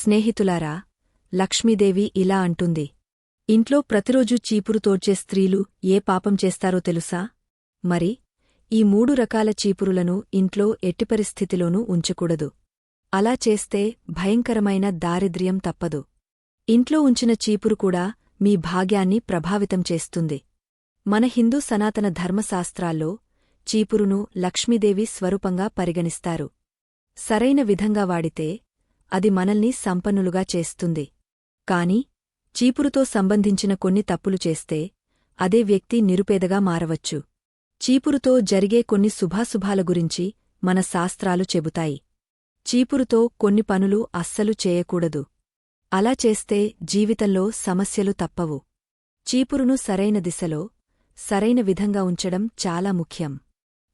స్నేహితులారా లక్ష్మీదేవి ఇలా అంటుంది. ఇంట్లో ప్రతిరోజూ చీపురు తోడ్చే స్త్రీలు ఏ పాపం చేస్తారో తెలుసా? మరి ఈ మూడు రకాల చీపురులను ఇంట్లో ఎట్టి పరిస్థితిలోనూ ఉంచకూడదు. అలా చేస్తే భయంకరమైన దారిద్ర్యం తప్పదు. ఇంట్లో ఉంచిన చీపురు కూడా మీ భాగ్యాన్ని ప్రభావితం చేస్తుంది. మన హిందూ సనాతన ధర్మశాస్త్రాల్లో చీపురును లక్ష్మీదేవి స్వరూపంగా పరిగణిస్తారు. సరైన విధంగా వాడితే అది మనల్ని సంపన్నులుగా చేస్తుంది. కాని చీపురుతో సంబంధించిన కొన్ని తప్పులు చేస్తే అదే వ్యక్తి నిరుపేదగా మారవచ్చు. చీపురుతో జరిగే కొన్ని శుభాశుభాల గురించి మన శాస్త్రాలు చెబుతాయి. చీపురుతో కొన్ని పనులు అస్సలు చేయకూడదు. అలా చేస్తే జీవితంలో సమస్యలు తప్పవు. చీపురును సరైన దిశలో సరైన విధంగా ఉంచడం చాలా ముఖ్యం.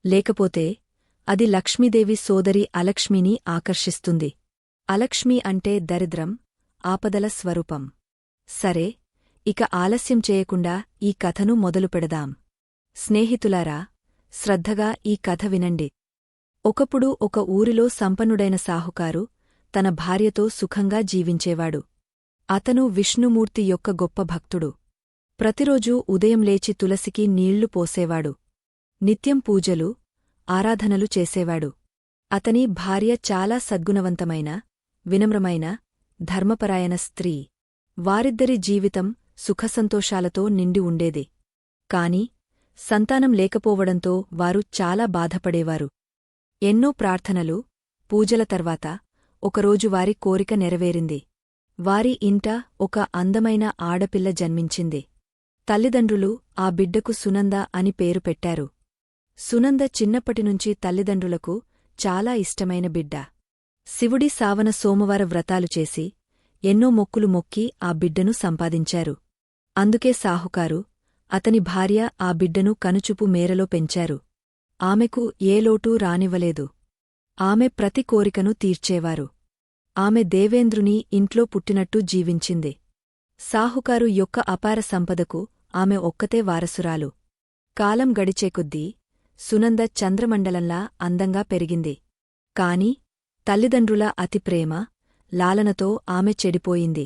లేకపోతే అది లక్ష్మీదేవి సోదరి అలక్ష్మిని ఆకర్షిస్తుంది. అలక్ష్మి అంటే దరిద్రం ఆపదల స్వరూపం. సరే ఇక ఆలస్యం చేయకుండా ఈ కథను మొదలుపెడదాం స్నేహితులారా శ్రద్ధగా ఈ కథ వినండి. ఒకప్పుడు ఒక ఊరిలో సంపన్నుడైన సాహుకారు తన భార్యతో సుఖంగా జీవించేవాడు. అతను విష్ణుమూర్తి యొక్క గొప్ప భక్తుడు. ప్రతిరోజూ ఉదయం లేచి తులసికి నీళ్ళు పోసేవాడు. నిత్యం పూజలు ఆరాధనలు చేసేవాడు. అతని భార్య చాలా సద్గుణవంతమైన వినమ్రమైన ధర్మపరాయణ స్త్రీ. వారిద్దరి జీవితం సుఖసంతోషాలతో నిండి ఉండేది. కాని సంతానం లేకపోవడంతో వారు చాలా బాధపడేవారు. ఎన్నో ప్రార్థనలు పూజల తర్వాత ఒకరోజు వారి కోరిక నెరవేరింది. వారి ఇంట ఒక అందమైన ఆడపిల్ల జన్మించింది. తల్లిదండ్రులు ఆ బిడ్డకు సునంద అని పేరు పెట్టారు. సునంద చిన్నప్పటినుంచి తల్లిదండ్రులకు చాలా ఇష్టమైన బిడ్డ. శివుడి సావన సోమవార వ్రతాలు చేసి ఎన్నో మొక్కులు మొక్కి ఆ బిడ్డను సంపాదించారు. అందుకే సాహుకారు అతని భార్య ఆ బిడ్డను కనుచుపు మేరలో పెంచారు. ఆమెకు ఏ లోటూ రానివ్వలేదు. ఆమె ప్రతి కోరికను తీర్చేవారు. ఆమె దేవేంద్రుని ఇంట్లో పుట్టినట్టు జీవించింది. సాహుకారు యొక్క అపార సంపదకు ఆమె ఒక్కతే వారసురాలు. కాలం గడిచేకొద్దీ సునంద చంద్రమండలంలా అందంగా పెరిగింది. కాని తల్లిదండ్రుల అతి ప్రేమ లాలనతో ఆమె చెడిపోయింది.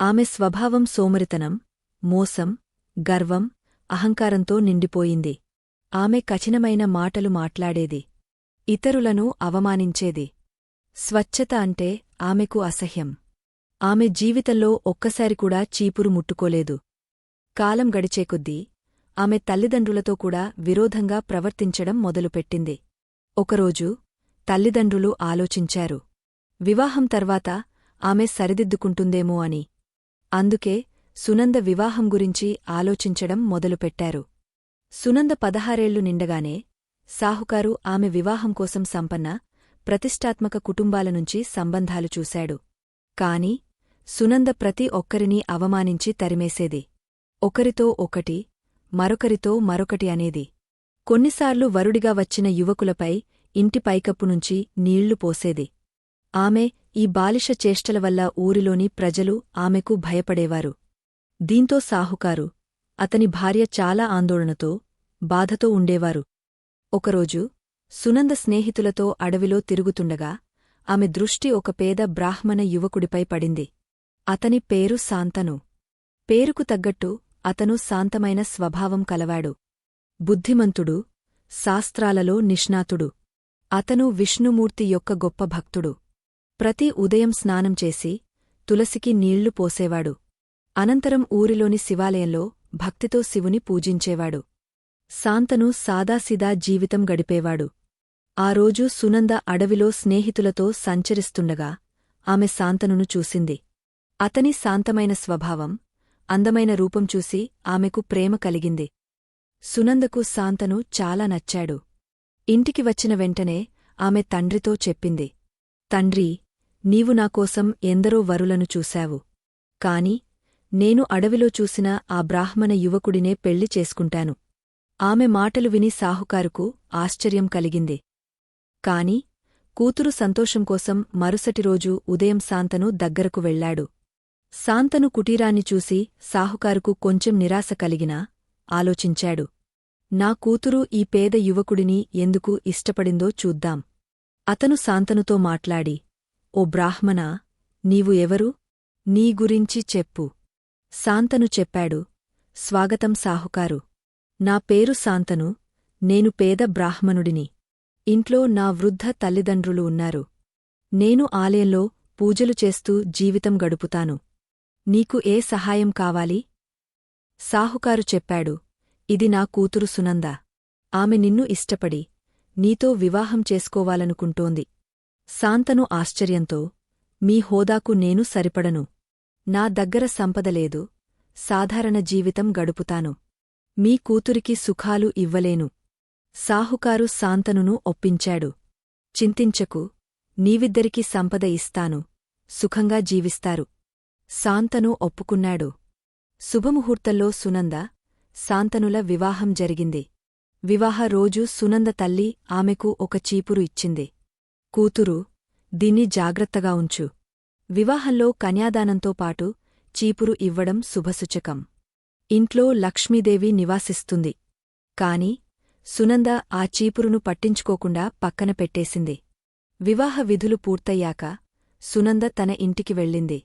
ఆమె స్వభావం సోమరితనం మోసం గర్వం అహంకారంతో నిండిపోయింది. ఆమె కఠినమైన మాటలు మాట్లాడేది. ఇతరులను అవమానించేది. స్వచ్ఛత అంటే ఆమెకు అసహ్యం. ఆమె జీవితంలో ఒక్కసారి కూడా చీపురు ముట్టుకోలేదు. కాలం గడిచేకొద్దీ ఆమె తల్లిదండ్రులతో కూడా విరోధంగా ప్రవర్తించడం మొదలుపెట్టింది. ఒకరోజు తల్లిదండ్రులు ఆలోచించారు. వివాహం తర్వాత ఆమె సరిదిద్దుకుంటుందేమో అని. అందుకే సునంద వివాహం గురించి ఆలోచించడం మొదలుపెట్టారు. సునంద పదహారేళ్ళు నిండగానే సాహుకారు ఆమె వివాహం కోసం సంపన్న ప్రతిష్టాత్మక కుటుంబాల నుంచి సంబంధాలు చూశాడు. కాని సునంద ప్రతి ఒక్కరినీ అవమానించి తరిమేసేది. ఒకరితో ఒకటి మరొకరితో మరొకటి అనేది. కొన్నిసార్లు వరుడిగా వచ్చిన యువకులపై ఇంటి పైకప్పు నుంచి నీళ్ళు పోసేది. ఆమె ఈ బాలిష చేష్టల వల్ల ఊరిలోని ప్రజలు ఆమెకు భయపడేవారు. దీంతో సాహుకారు అతని భార్య చాలా ఆందోళనతో బాధతో ఉండేవారు. ఒకరోజు సునంద స్నేహితులతో అడవిలో తిరుగుతుండగా ఆమె దృష్టి ఒక పేద బ్రాహ్మణ యువకుడిపై పడింది. అతని పేరు శాంతను. పేరుకు తగ్గట్టు అతను శాంతమైన స్వభావం కలవాడు. బుద్ధిమంతుడు శాస్త్రాలలో నిష్ణాతుడు. అతను విష్ణుమూర్తి యొక్క గొప్ప భక్తుడు. ప్రతి ఉదయం స్నానం చేసి తులసికి నీళ్ళు పోసేవాడు. అనంతరం ఊరిలోని శివాలయంలో భక్తితో శివుని పూజించేవాడు. శాంతను సాదాసిదా జీవితం గడిపేవాడు. ఆ రోజు సునంద అడవిలో స్నేహితులతో సంచరిస్తుండగా ఆమె శాంతనును చూసింది. అతని శాంతమైన స్వభావం అందమైన రూపం చూసి ఆమెకు ప్రేమ కలిగింది. సునందకు శాంతను చాలా నచ్చాడు. ఇంటికి వచ్చిన వెంటనే ఆమె తండ్రితో చెప్పింది తండ్రీ నీవు నాకోసం ఎందరో వరులను చూశావు. కాని నేను అడవిలో చూసిన ఆ బ్రాహ్మణ యువకుడినే పెళ్ళి చేసుకుంటాను. ఆమె మాటలు విని సాహుకారుకు ఆశ్చర్యం కలిగింది. కాని కూతురు సంతోషం కోసం మరుసటి రోజు ఉదయం శాంతను దగ్గరకు వెళ్ళాడు శాంతను కుటీరాన్ని చూసి సాహుకారుకు కొంచెం నిరాశ కలిగినా ఆలోచించాడు. నా కూతురు ఈ పేద యువకుడిని ఎందుకు ఇష్టపడిందో చూద్దాం. అతను శాంతనుతో మాట్లాడి ఓ బ్రాహ్మణా నీవు ఎవరు? నీ గురించి చెప్పు. శాంతను చెప్పాడు స్వాగతం సాహుకారు. నా పేరు శాంతను నేను పేద బ్రాహ్మణుడిని. ఇంట్లో నా వృద్ధ తల్లిదండ్రులు ఉన్నారు. నేను ఆలయంలో పూజలు చేస్తూ జీవితం గడుపుతాను. నీకు ఏ సహాయం కావాలి? సాహుకారు చెప్పాడు ఇది నా కూతురు సునంద. ఆమె నిన్ను ఇష్టపడి నీతో వివాహం చేసుకోవాలనుకుంటోంది. శాంతను ఆశ్చర్యంతో మీ హోదాకు నేను సరిపడను. నా దగ్గర సంపదలేదు సాధారణ జీవితం గడుపుతాను. మీ కూతురికి సుఖాలు ఇవ్వలేను. సాహుకారు శాంతనును ఒప్పించాడు. చింతించకు నీవిద్దరికి సంపద ఇస్తాను. సుఖంగా జీవిస్తారు. శాంతను ఒప్పుకున్నాడు. శుభముహూర్తంలో సునంద శాంతనుల వివాహం జరిగింది. వివాహ రోజు సునంద తల్లి ఆమెకు ఒక చీపురు ఇచ్చింది. కూతురు దీన్ని జాగ్రత్తగా ఉంచు. వివాహంలో కన్యాదానంతో పాటు చీపురు ఇవ్వడం శుభసూచకం. ఇంట్లో లక్ష్మీదేవి నివాసిస్తుంది. కాని సునంద ఆ చీపురును పట్టించుకోకుండా పక్కన పెట్టేసింది. వివాహ విధులు పూర్తయ్యాక సునంద తన ఇంటికి వెళ్ళింది.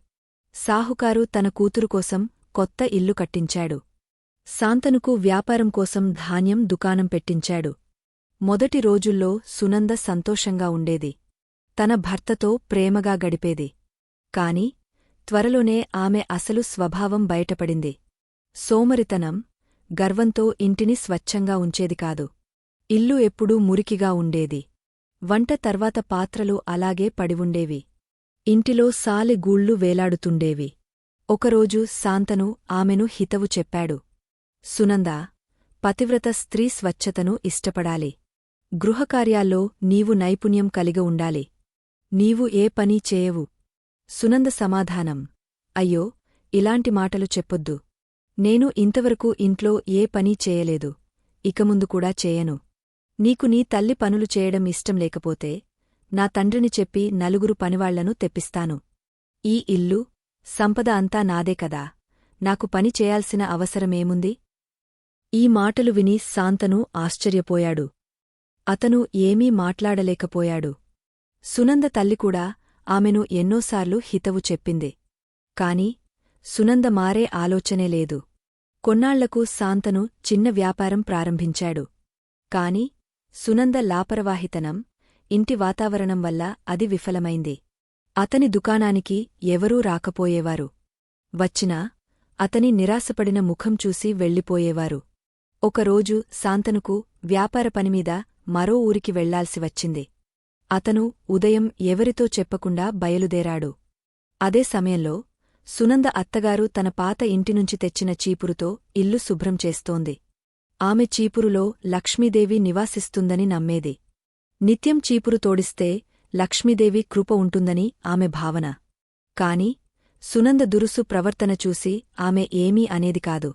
సాహుకారు తన కూతురు కోసం కొత్త ఇల్లు కట్టించాడు. శాంతనుకు వ్యాపారం కోసం ధాన్యం దుకాణం పెట్టించాడు. మొదటి రోజుల్లో సునంద సంతోషంగా ఉండేది. తన భర్తతో ప్రేమగా గడిపేది. కాని త్వరలోనే ఆమె అసలు స్వభావం బయటపడింది. సోమరితనం గర్వంతో ఇంటిని స్వచ్ఛంగా ఉంచేది కాదు. ఇల్లు ఎప్పుడూ మురికిగా ఉండేది. వంట తర్వాత పాత్రలు అలాగే పడివుండేవి. ఇంటిలో సాలి గూళ్ళు వేలాడుతుండేవి. ఒకరోజు శాంతను ఆమెను హితవు చెప్పాడు. సునందా పతివ్రత స్త్రీ స్వచ్ఛతను ఇష్టపడాలి. గృహకార్యాల్లో నీవు నైపుణ్యం కలిగ ఉండాలి. నీవు ఏ పనీ చేయవు. సునంద సమాధానం. అయ్యో ఇలాంటి మాటలు చెప్పొద్దు. నేను ఇంతవరకు ఇంట్లో ఏ పనీ చేయలేదు. ఇక ముందు కూడా చేయను. నీకు నీ తల్లి పనులు చేయడం ఇష్టం లేకపోతే నా తండ్రిని చెప్పి నలుగురు పనివాళ్ళను తెప్పిస్తాను. ఈ ఇల్లు సంపద అంతా నాదే కదా. నాకు పని చేయాల్సిన అవసరమేముంది? ఈ మాటలు విని శాంతను ఆశ్చర్యపోయాడు. అతను ఏమీ మాట్లాడలేకపోయాడు. సునంద తల్లికూడా ఆమెను ఎన్నోసార్లు హితవు చెప్పింది. కాని సునంద మారే ఆలోచనే లేదు. కొన్నాళ్ళకు శాంతను చిన్న వ్యాపారం ప్రారంభించాడు. కాని సునంద లాపరవాహితనం ఇంటి వాతావరణం వల్ల అది విఫలమైంది. అతని దుకాణానికి ఎవరూ రాకపోయేవారు. వచ్చినా అతని నిరాశపడిన ముఖం చూసి వెళ్ళిపోయేవారు. ఒకరోజు శాంతనుకు వ్యాపార పనిమీద మరో ఊరికి వెళ్ళాల్సి వచ్చింది. అతను ఉదయం ఎవరితో చెప్పకుండా బయలుదేరాడు. అదే సమయంలో సునంద అత్తగారు తన పాత ఇంటినుంచి తెచ్చిన చీపురుతో ఇల్లు శుభ్రం చేస్తోంది. ఆమె చీపురులో లక్ష్మీదేవి నివాసిస్తుందని నమ్మేది. నిత్యం చీపురు తోడిస్తే లక్ష్మీదేవి కృప ఉంటుందని ఆమె భావన. కాని సునంద దురుసు ప్రవర్తన చూసి ఆమె ఏమీ అనేది కాదు.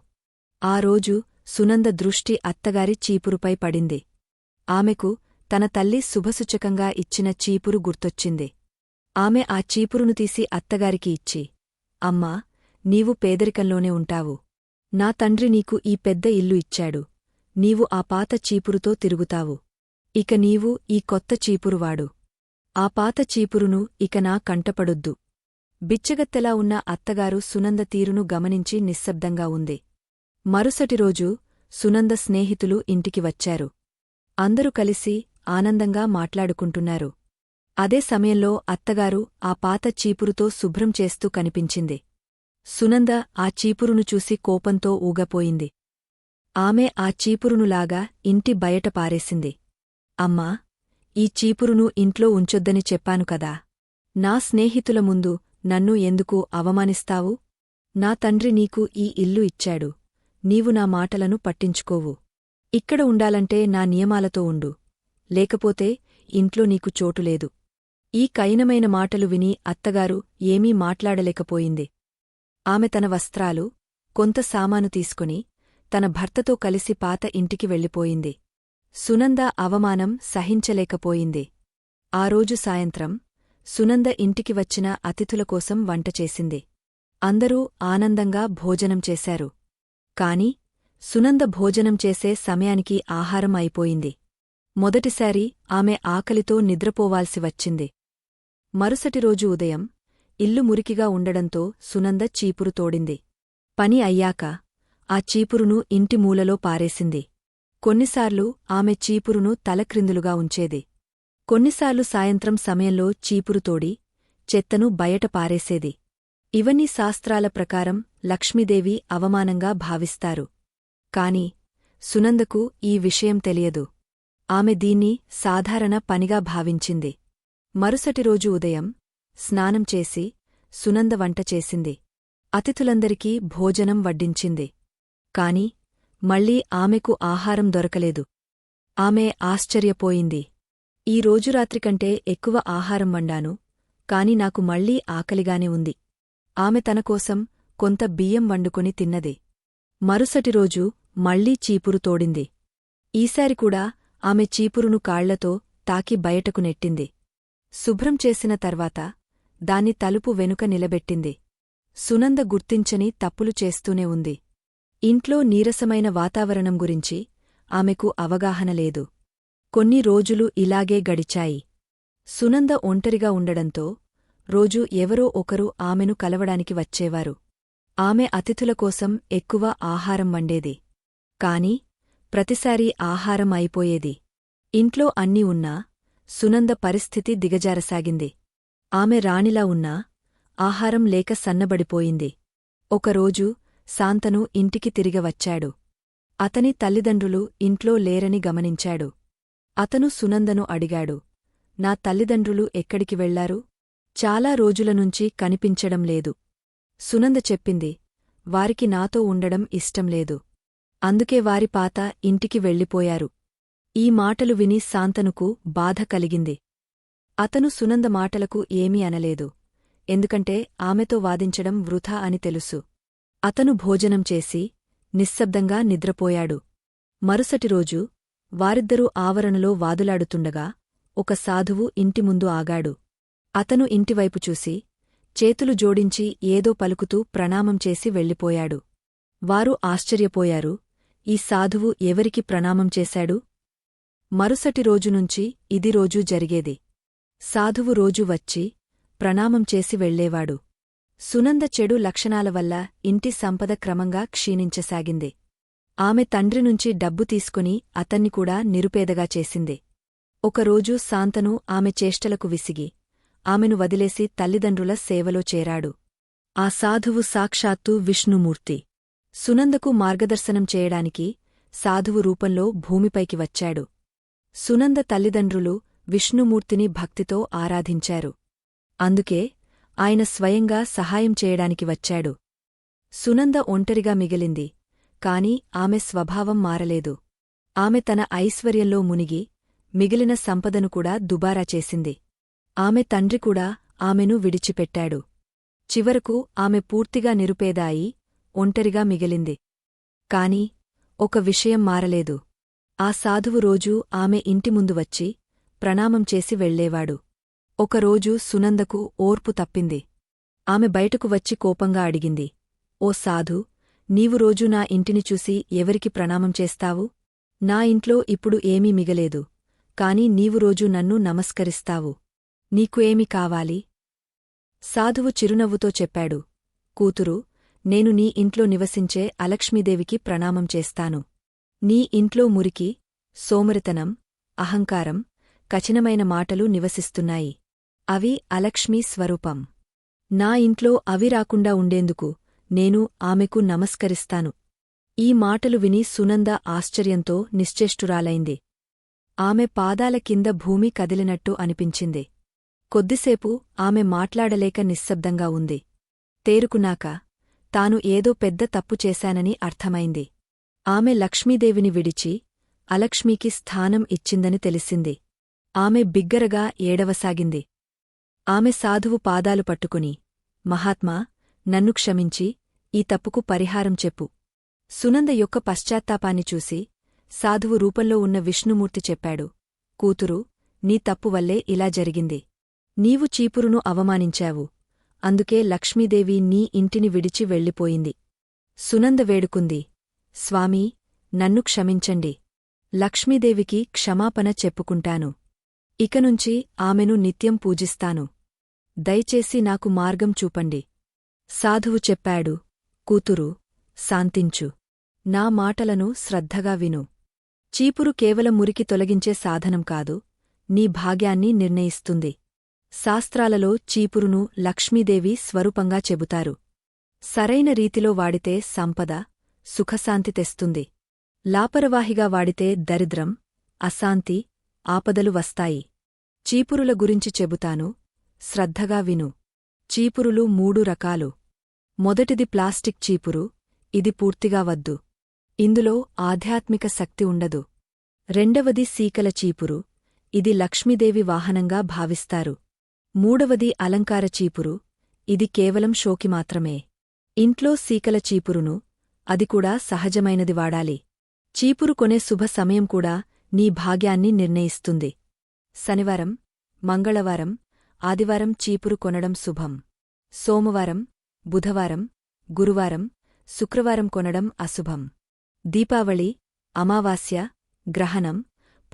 ఆ రోజు సునంద దృష్టి అత్తగారి చీపురుపై పడింది. ఆమెకు తన తల్లి శుభసూచకంగా ఇచ్చిన చీపురు గుర్తొచ్చింది. ఆమె ఆ చీపురును తీసి అత్తగారికి ఇచ్చి అమ్మా నీవు పేదరికంలోనే ఉంటావు. నా తండ్రి నీకు ఈ పెద్ద ఇల్లు ఇచ్చాడు. నీవు ఆ పాత చీపురుతో తిరుగుతావు. ఇక నీవు ఈ కొత్త చీపురువాడు. ఆ పాత చీపురును ఇక నా కంటపడొద్దు. బిచ్చగత్తెలా ఉన్న అత్తగారు సునంద తీరును గమనించి నిశ్శబ్దంగా ఉంది. మరుసటి రోజు సునంద స్నేహితులు ఇంటికి వచ్చారు. అందరూ కలిసి ఆనందంగా మాట్లాడుకుంటున్నారు. అదే సమయంలో అత్తగారు ఆ పాత చీపురుతో శుభ్రం చేస్తూ కనిపించింది. సునంద ఆ చీపురును చూసి కోపంతో ఊగపోయింది. ఆమె ఆ చీపురునులాగా ఇంటి బయట పారేసింది. అమ్మా ఈ చీపురును ఇంట్లో ఉంచొద్దని చెప్పాను కదా. నా స్నేహితుల ముందు నన్ను ఎందుకు అవమానిస్తావు? నా తండ్రి నీకు ఈ ఇల్లు ఇచ్చాడు. నీవు నా మాటలను పట్టించుకోవు. ఇక్కడ ఉండాలంటే నా నియమాలతో ఉండు. లేకపోతే ఇంట్లో నీకు చోటులేదు ఈ కైనమైన మాటలు విని అత్తగారు ఏమీ మాట్లాడలేకపోయింది. ఆమె తన వస్త్రాలు కొంత సామాను తీసుకుని తన భర్తతో కలిసి పాత ఇంటికి వెళ్ళిపోయింది. సునంద అవమానం సహించలేకపోయింది. ఆ రోజు సాయంత్రం సునంద ఇంటికి వచ్చిన అతిథుల కోసం వంట చేసింది. అందరూ ఆనందంగా భోజనం చేశారు. కాని సునంద భోజనం చేసే సమయానికి ఆహారం అయిపోయింది. మొదటిసారి ఆమె ఆకలితో నిద్రపోవాల్సి వచ్చింది. మరుసటి రోజు ఉదయం ఇల్లు మురికిగా ఉండడంతో సునంద చీపురు తోడింది. పని అయ్యాక ఆ చీపురును ఇంటి మూలలో పారేసింది. కొన్నిసార్లు ఆమె చీపురును తలక్రిందులుగా ఉంచేది. కొన్నిసార్లు సాయంత్రం సమయంలో చీపురు తోడి చెత్తను బయట పారేసేది. ఇవన్నీ శాస్త్రాల ప్రకారం లక్ష్మీదేవి అవమానంగా భావిస్తారు. కాని సునందకు ఈ విషయం తెలియదు. ఆమె దీన్ని సాధారణ పనిగా భావించింది. మరుసటి రోజు ఉదయం స్నానం చేసి సునంద వంట చేసింది. అతిథులందరికీ భోజనం వడ్డించింది. కాని మళ్ళీ ఆమెకు ఆహారం దొరకలేదు. ఆమె ఆశ్చర్యపోయింది. ఈ రోజు రాత్రికంటే ఎక్కువ ఆహారం వండాను కాని నాకు మళ్ళీ ఆకలిగానే ఉంది. ఆమె తనకోసం కొంత బియ్యం వండుకొని తిన్నది. మరుసటి రోజు మళ్ళీ చీపురు తోడింది. ఈసారి కూడా ఆమె చీపురును కాళ్ళతో తాకి బయటకు నెట్టింది. శుభ్రం చేసిన తర్వాత దాన్ని తలుపు వెనుక నిలబెట్టింది. సునంద గుర్తించని తప్పులు చేస్తూనే ఉంది. ఇంట్లో నీరసమైన వాతావరణం గురించి ఆమెకు అవగాహన లేదు. కొన్ని రోజులు ఇలాగే గడిచాయి. సునంద ఒంటరిగా ఉండడంతో రోజూ ఎవరో ఒకరు ఆమెను కలవడానికి వచ్చేవారు. ఆమె అతిథుల కోసం ఎక్కువ ఆహారం వండేది. కాని ప్రతిసారీ ఆహారం అయిపోయేది. ఇంట్లో అన్నీ ఉన్నా సునంద పరిస్థితి దిగజారసాగింది. ఆమె రాణిలా ఉన్నా ఆహారం లేక సన్నబడిపోయింది. ఒకరోజు శాంతను ఇంటికి తిరిగి వచ్చాడు. అతని తల్లిదండ్రులు ఇంట్లో లేరని గమనించాడు. అతను సునందను అడిగాడు నా తల్లిదండ్రులు ఎక్కడికి వెళ్ళారు? చాలా రోజులనుంచి కనిపించడం లేదు. సునంద చెప్పింది వారికి నాతో ఉండడం ఇష్టంలేదు అందుకే వారి పాత ఇంటికి వెళ్ళిపోయారు. ఈ మాటలు విని శాంతనుకు బాధ కలిగింది. అతను సునంద మాటలకు ఏమీ అనలేదు. ఎందుకంటే ఆమెతో వాదించడం వృథా అని తెలుసు. అతను భోజనం చేసి నిశ్శబ్దంగా నిద్రపోయాడు. మరుసటి రోజు వారిద్దరూ ఆవరణలో వాదులాడుతుండగా ఒక సాధువు ఇంటి ముందు ఆగాడు. అతను ఇంటివైపు చూసి చేతులు జోడించి ఏదో పలుకుతూ ప్రణామం చేసి వెళ్ళిపోయాడు. వారు ఆశ్చర్యపోయారు ఈ సాధువు ఎవరికి ప్రణామం చేశాడు? మరుసటి రోజునుంచి ఇది రోజూ జరిగేది. సాధువు రోజు వచ్చి ప్రణామం చేసి వెళ్ళేవాడు సునంద చెడు లక్షణాల వల్ల ఇంటి సంపద క్రమంగా క్షీణించసాగింది. ఆమె తండ్రి నుంచి డబ్బు తీసుకుని అతన్ని కూడా నిరుపేదగా చేసింది. ఒకరోజు శాంతను ఆమె చేష్టలకు విసిగి ఆమెను వదిలేసి తల్లిదండ్రుల సేవలో చేరాడు. ఆ సాధువు సాక్షాత్తు విష్ణుమూర్తి. సునందకు మార్గదర్శనం చేయడానికి సాధువు రూపంలో భూమిపైకి వచ్చాడు. సునంద తల్లిదండ్రులు విష్ణుమూర్తిని భక్తితో ఆరాధించారు. అందుకే ఆయన స్వయంగా సహాయం చేయడానికి వచ్చాడు. సునంద ఒంటరిగా మిగిలింది కాని ఆమె స్వభావం మారలేదు. ఆమె తన ఐశ్వర్యంలో మునిగి మిగిలిన సంపదను కూడా దుబారా చేసింది. ఆమె తండ్రి కూడా ఆమెను విడిచిపెట్టాడు. చివరకు ఆమె పూర్తిగా నిరుపేదాయి ఒంటరిగా మిగిలింది. కాని ఒక విషయం మారలేదు. ఆ సాధువు రోజూ ఆమె ఇంటి ముందు వచ్చి ప్రణామం చేసి వెళ్ళేవాడు ఒకరోజు సునందకు ఓర్పు తప్పింది. ఆమె బయటకు వచ్చి కోపంగా అడిగింది ఓ సాధు నీవు రోజూ నా ఇంటిని చూసి ఎవరికి ప్రణామం చేస్తావు? నా ఇంట్లో ఇప్పుడు ఏమీ మిగలేదు. కాని నీవు రోజూ నన్ను నమస్కరిస్తావు. నీకు ఏమి కావాలి? సాధువు చిరునవ్వుతో చెప్పాడు. కూతురు నేను నీ ఇంట్లో నివసించే అలక్ష్మీదేవికి ప్రణామం చేస్తాను. నీ ఇంట్లో మురికి సోమరితనం అహంకారం కఠినమైన మాటలు నివసిస్తున్నాయి. అవి అలక్ష్మీ స్వరూపం. నా ఇంట్లో అవి రాకుండా ఉండేందుకు నేను ఆమెకు నమస్కరిస్తాను. ఈ మాటలు విని సునంద ఆశ్చర్యంతో నిశ్చేష్టురాలైంది. ఆమె పాదాల కింద భూమి కదిలినట్టు అనిపించింది. కొద్దిసేపు ఆమె మాట్లాడలేక నిశ్శబ్దంగా ఉంది. తేరుకున్నాక తాను ఏదో పెద్ద తప్పు చేశానని అర్థమైంది. ఆమె లక్ష్మీదేవిని విడిచి అలక్ష్మీకి స్థానం ఇచ్చిందని తెలిసింది. ఆమె బిగ్గరగా ఏడవసాగింది. ఆమె సాధువు పాదాలు పట్టుకుని మహాత్మా నన్ను క్షమించి ఈ తప్పుకు పరిహారం చెప్పు సునంద యొక్క పశ్చాత్తాపాన్ని చూసి సాధువు రూపంలో ఉన్న విష్ణుమూర్తి చెప్పాడు. కూతురు నీ తప్పు వల్లే ఇలా జరిగింది. నీవు చీపురును అవమానించావు. అందుకే లక్ష్మీదేవి నీ ఇంటిని విడిచి వెళ్ళిపోయింది. సునంద వేడుకుంది. స్వామీ నన్ను క్షమించండి. లక్ష్మీదేవికి క్షమాపణ చెప్పుకుంటాను. ఇకనుంచి ఆమెను నిత్యం పూజిస్తాను. దయచేసి నాకు మార్గం చూపండి. సాధువు చెప్పాడు. కూతురు శాంతించు. నా మాటలను శ్రద్ధగా విను. చీపురు కేవలం మురికి తొలగించే సాధనం కాదు. నీ భాగ్యాన్ని నిర్ణయిస్తుంది. శాస్త్రాలలో చీపురును లక్ష్మీదేవి స్వరూపంగా చెబుతారు. సరైన రీతిలో వాడితే సంపద సుఖశాంతి తెస్తుంది. లాపరవాహిగా వాడితే దరిద్రం అశాంతి ఆపదలు వస్తాయి. చీపురుల గురించి చెబుతాను శ్రద్ధగా విను. చీపురులు మూడు రకాలు. మొదటిది ప్లాస్టిక్ చీపురు ఇది పూర్తిగా వద్దు. ఇందులో ఆధ్యాత్మిక శక్తి ఉండదు. రెండవది సీకల చీపురు ఇది లక్ష్మీదేవి వాహనంగా భావిస్తారు. మూడవది అలంకార చీపురు. ఇది కేవలం షోకి మాత్రమే. ఇంట్లో సీకల చీపురును అది కూడా సహజమైనది వాడాలి. చీపురు కొనే శుభ సమయం కూడా నీ భాగ్యాన్ని నిర్ణయిస్తుంది. శనివారం మంగళవారం ఆదివారం చీపురు కొనడం శుభం. సోమవారం బుధవారం గురువారం శుక్రవారం కొనడం అశుభం. దీపావళి అమావాస్య గ్రహణం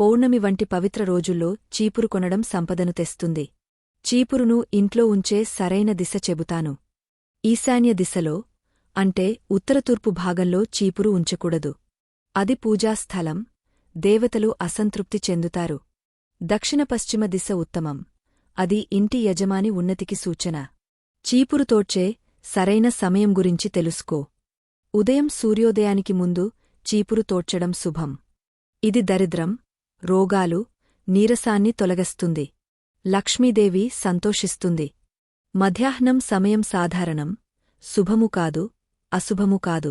పౌర్ణమి వంటి పవిత్ర రోజుల్లో చీపురు కొనడం సంపదను తెస్తుంది. చీపురును ఇంట్లో ఉంచే సరైన దిశ చెబుతాను. ఈశాన్య దిశలో అంటే ఉత్తరతూర్పు భాగంలో చీపురు ఉంచకూడదు. అది పూజాస్థలం దేవతలు అసంతృప్తి చెందుతారు. దక్షిణ పశ్చిమ దిశ ఉత్తమం అది ఇంటి యజమాని ఉన్నతికి సూచన. చీపురు తోడ్చే సరైన సమయం గురించి తెలుసుకో. ఉదయం సూర్యోదయానికి ముందు చీపురు తోడ్చడం శుభం. ఇది దరిద్రం రోగాలు నీరసాన్ని తొలగస్తుంది. లక్ష్మీదేవి సంతోషిస్తుంది. మధ్యాహ్నం సమయం సాధారణం. శుభము కాదు అశుభము కాదు.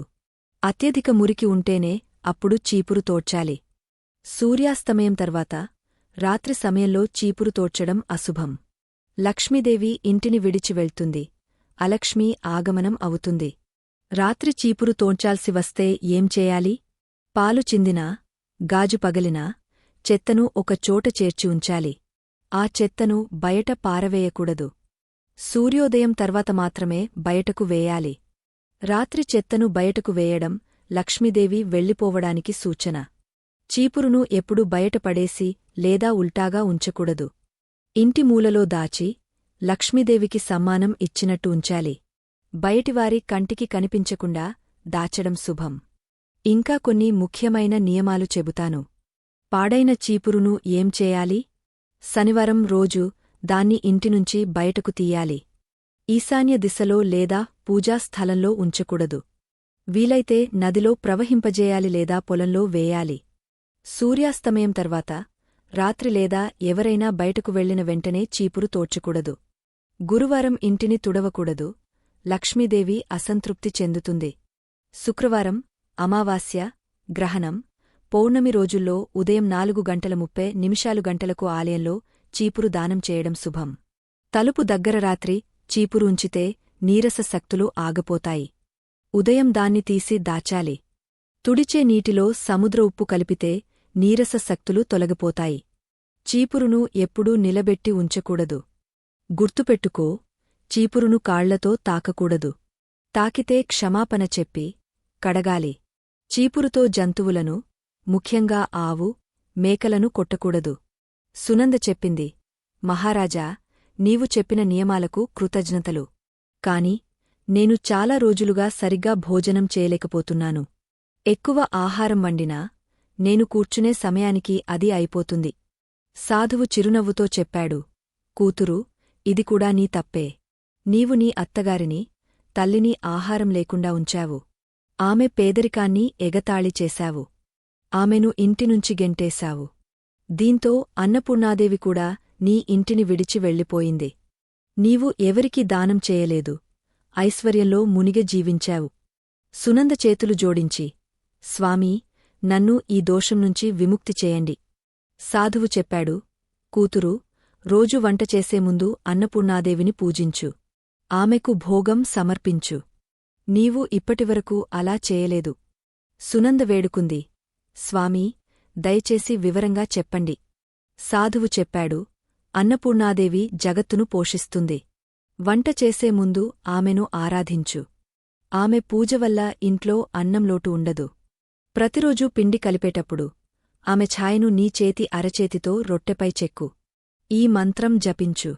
అత్యధిక మురికి ఉంటేనే అప్పుడు చీపురు తోడ్చాలి. సూర్యాస్తమయం తర్వాత రాత్రి సమయంలో చీపురు తోడ్చడం అశుభం. లక్ష్మీదేవి ఇంటిని విడిచి వెళ్తుంది. అలక్ష్మీ ఆగమనం అవుతుంది. రాత్రి చీపురు తోడ్చాల్సి వస్తే ఏం చేయాలి? పాలు చిందినా గాజు పగలినా చెత్తను ఒక చోట చేర్చి ఉంచాలి. ఆ చెత్తను బయట పారవేయకూడదు. సూర్యోదయం తర్వాత మాత్రమే బయటకు వేయాలి. రాత్రి చెత్తను బయటకు వేయడం లక్ష్మీదేవి వెళ్ళిపోవడానికి సూచన. చీపురును ఎప్పుడు బయటపడేసి లేదా ఉల్టాగా ఉంచకూడదు. ఇంటి మూలలో దాచి లక్ష్మీదేవికి సమ్మానం ఇచ్చినట్టు ఉంచాలి. బయటివారి కంటికి కనిపించకుండా దాచడం శుభం. ఇంకా కొన్ని ముఖ్యమైన నియమాలు చెబుతాను. పాడైన చీపురును ఏం చేయాలి? శనివారం రోజు దాన్ని ఇంటినుంచి బయటకు తీయాలి. ఈశాన్య దిశలో లేదా పూజాస్థలంలో ఉంచకూడదు. వీలైతే నదిలో ప్రవహింపజేయాలి లేదా పొలంలో వేయాలి. సూర్యాస్తమయం తర్వాత రాత్రి లేదా ఎవరైనా బయటకు వెళ్ళిన వెంటనే చీపురు తోడ్చకూడదు. గురువారం ఇంటిని తుడవకూడదు. లక్ష్మీదేవి అసంతృప్తి చెందుతుంది. శుక్రవారం అమావాస్య గ్రహణం. పౌర్ణమి రోజుల్లో ఉదయం నాలుగు గంటల ముప్పై నిమిషాలు గంటలకు ఆలయంలో చీపురు దానం చేయడం శుభం. తలుపు దగ్గర రాత్రి చీపురు ఉంచితే నీరస శక్తులు ఆగపోతాయి. ఉదయం దాన్ని తీసి దాచాలి. తుడిచే నీటిలో సముద్ర ఉప్పు కలిపితే నీరస శక్తులు తొలగిపోతాయి. చీపురును ఎప్పుడూ నిలబెట్టి ఉంచకూడదు. గుర్తుపెట్టుకో చీపురును కాళ్ళతో తాకకూడదు. తాకితే క్షమాపణ చెప్పి కడగాలి. చీపురుతో జంతువులను ముఖ్యంగా ఆవు మేకలను కొట్టకూడదు. సునంద చెప్పింది మహారాజా నీవు చెప్పిన నియమాలకు కృతజ్ఞతలు. కాని నేను చాలా రోజులుగా సరిగ్గా భోజనం చేయలేకపోతున్నాను. ఎక్కువ ఆహారం వండినా నేను కూర్చునే సమయానికి అది అయిపోతుంది. సాధువు చిరునవ్వుతో చెప్పాడు కూతురు ఇది కూడా నీ తప్పే. నీవు నీ అత్తగారిని తల్లిని ఆహారం లేకుండా ఉంచావు. ఆమె పేదరికాన్ని ఎగతాళి చేశావు. ఆమెను ఇంటినుంచి గెంటేశావు. దీంతో అన్నపూర్ణాదేవి కూడా నీ ఇంటిని విడిచి వెళ్ళిపోయింది. నీవు ఎవరికీ దానం చేయలేదు. ఐశ్వర్యంలో మునిగ జీవించావు. సునంద చేతులు జోడించి స్వామీ నన్ను ఈ దోషం నుంచి విముక్తి చేయండి సాధువు చెప్పాడు. కూతురు రోజు వంట చేసే ముందు అన్నపూర్ణాదేవిని పూజించు. ఆమెకు భోగం సమర్పించు. నీవు ఇప్పటివరకు అలా చేయలేదు సునంద వేడుకుంది. స్వామీ దయచేసి వివరంగా చెప్పండి. సాధువు చెప్పాడు అన్నపూర్ణాదేవి జగత్తును పోషిస్తుంది. వంట చేసే ముందు ఆమెను ఆరాధించు. ఆమె పూజ వల్ల ఇంట్లో అన్నంలోటు ఉండదు. ప్రతిరోజూ పిండి కలిపేటప్పుడు ఆమె ఛాయను నీ చేతి అరచేతితో రొట్టెపై చెక్కు. ఈ మంత్రం జపించు.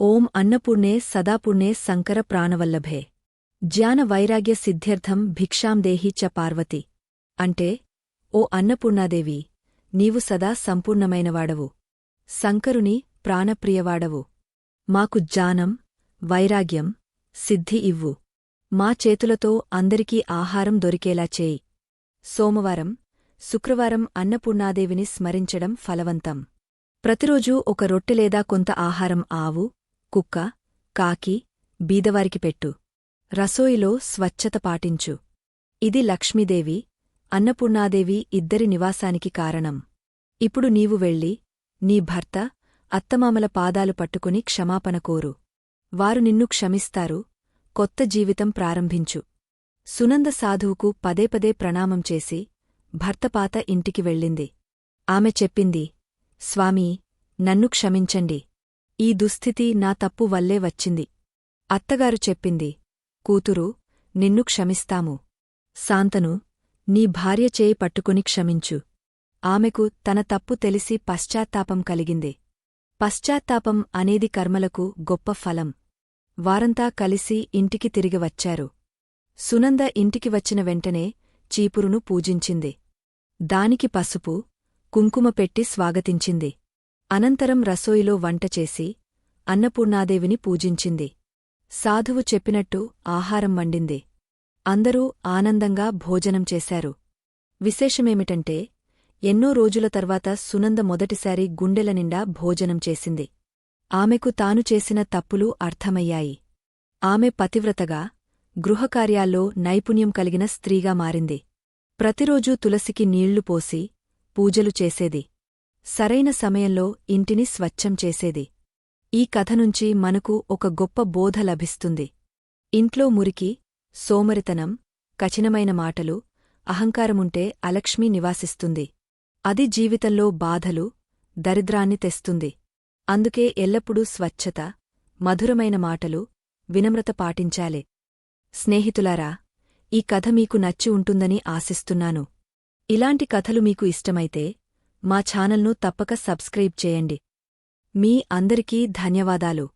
ఓం అన్నపూర్ణే సదాపూర్ణే సంకర ప్రాణవల్లభే. జ్ఞాన వైరాగ్య సిద్ధ్యర్థం భిక్షాం దేహి చ పార్వతి. అంటే ఓ అన్నపూర్ణాదేవి నీవు సదా సంపూర్ణమైనవాడవు. శంకరుని ప్రాణప్రియవాడవు. మాకు జ్ఞానం వైరాగ్యం సిద్ధి ఇవ్వు. మా చేతులతో అందరికీ ఆహారం దొరికేలా చేయి. సోమవారం శుక్రవారం అన్నపూర్ణాదేవిని స్మరించడం ఫలవంతం. ప్రతిరోజూ ఒక రొట్టె లేదా కొంత ఆహారం ఆవు కుక్క కాకి బీదవారికి పెట్టు. రసోయిలో స్వచ్ఛత పాటించు. ఇది లక్ష్మీదేవి అన్నపూర్ణాదేవి ఇద్దరి నివాసానికి కారణం. ఇప్పుడు నీవు వెళ్ళి నీ భర్త అత్తమామల పాదాలు పట్టుకుని క్షమాపణ కోరు. వారు నిన్ను క్షమిస్తారు కొత్త జీవితం ప్రారంభించు. సునంద సాధువుకు పదే పదే ప్రణామం చేసి భర్తపాత ఇంటికి వెళ్ళింది. ఆమె చెప్పింది స్వామీ నన్ను క్షమించండి. ఈ దుస్థితి నా తప్పు వల్లే వచ్చింది. అత్తగారు చెప్పింది కూతురు నిన్ను క్షమిస్తాము. శాంతను నీ భార్య చేయి పట్టుకుని క్షమించు. ఆమెకు తన తప్పు తెలిసి పశ్చాత్తాపం కలిగింది. పశ్చాత్తాపం అనేది కర్మలకు గొప్ప ఫలం. వారంతా కలిసి ఇంటికి తిరిగి వచ్చారు. సునంద ఇంటికి వచ్చిన వెంటనే చీపురును పూజించింది. దానికి పసుపు కుంకుమ పెట్టి స్వాగతించింది. అనంతరం రసోయిలో వంటచేసి అన్నపూర్ణాదేవిని పూజించింది. సాధువు చెప్పినట్టు ఆహారం వండింది. అందరూ ఆనందంగా భోజనం చేశారు. విశేషమేమిటంటే ఎన్నో రోజుల తర్వాత సునంద మొదటిసారి గుండెల నిండా భోజనం చేసింది. ఆమెకు తాను చేసిన తప్పులు అర్థమయ్యాయి. ఆమె పతివ్రతగా గృహకార్యాల్లో నైపుణ్యం కలిగిన స్త్రీగా మారింది. ప్రతిరోజూ తులసికి నీళ్ళు పోసి పూజలు చేసేది. సరైన సమయంలో ఇంటిని స్వచ్ఛం చేసేది. ఈ కథ నుంచి మనకు ఒక గొప్ప బోధ లభిస్తుంది. ఇంట్లో మురికి సోమరితనం కఠినమైన మాటలు అహంకారముంటే అలక్ష్మి నివాసిస్తుంది. అది జీవితంలో బాధలు దరిద్రాన్ని తెస్తుంది. అందుకే ఎల్లప్పుడూ స్వచ్ఛత మధురమైన మాటలు వినమ్రత పాటించాలే. స్నేహితులారా ఈ కథ మీకు నచ్చి ఉంటుందని ఆశిస్తున్నాను. ఇలాంటి కథలు మీకు ఇష్టమైతే మా ఛానల్ను తప్పక సబ్స్క్రైబ్ చేయండి. మీ అందరికీ ధన్యవాదాలు.